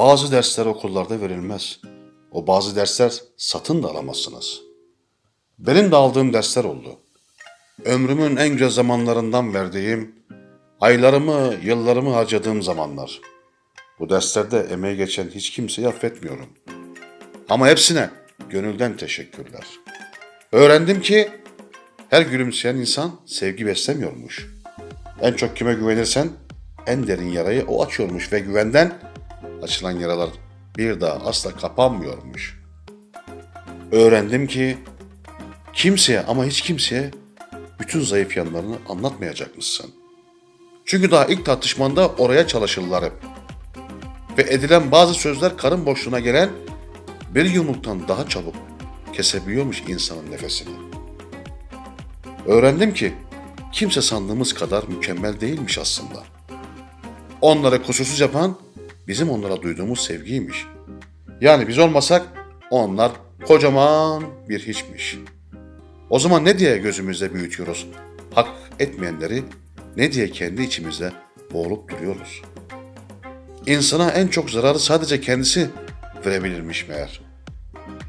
Bazı dersler okullarda verilmez. O bazı dersler satın da alamazsınız. Benim de aldığım dersler oldu. Ömrümün en güzel zamanlarından verdiğim, aylarımı, yıllarımı harcadığım zamanlar. Bu derslerde emeği geçen hiç kimseyi affetmiyorum. Ama hepsine gönülden teşekkürler. Öğrendim ki her gülümseyen insan sevgi beslemiyormuş. En çok kime güvenirsen en derin yarayı o açıyormuş ve güvenden açılan yaralar bir daha asla kapanmıyormuş. Öğrendim ki kimseye ama hiç kimseye bütün zayıf yanlarını anlatmayacakmışsın. Çünkü daha ilk tartışmanda oraya çalışırlar hep. Ve edilen bazı sözler karın boşluğuna gelen bir yumruktan daha çabuk kesebiliyormuş insanın nefesini. Öğrendim ki kimse sandığımız kadar mükemmel değilmiş aslında. Onları kusursuz yapan bizim onlara duyduğumuz sevgiymiş. Yani biz olmasak onlar kocaman bir hiçmiş. O zaman ne diye gözümüzde büyütüyoruz? Hak etmeyenleri ne diye kendi içimizde boğulup duruyoruz? İnsana en çok zararı sadece kendisi verebilirmiş meğer.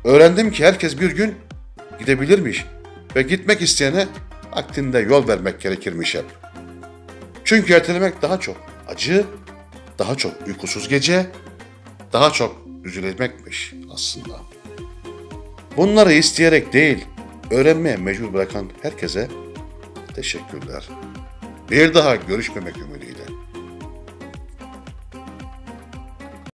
Öğrendim ki herkes bir gün gidebilirmiş ve gitmek isteyene vaktinde yol vermek gerekirmiş hep. Çünkü ertelemek daha çok acı, daha çok uykusuz gece, daha çok üzülmekmiş aslında. Bunları isteyerek değil, öğrenmeye mecbur bırakan herkese teşekkürler. Bir daha görüşmemek ümidiyle.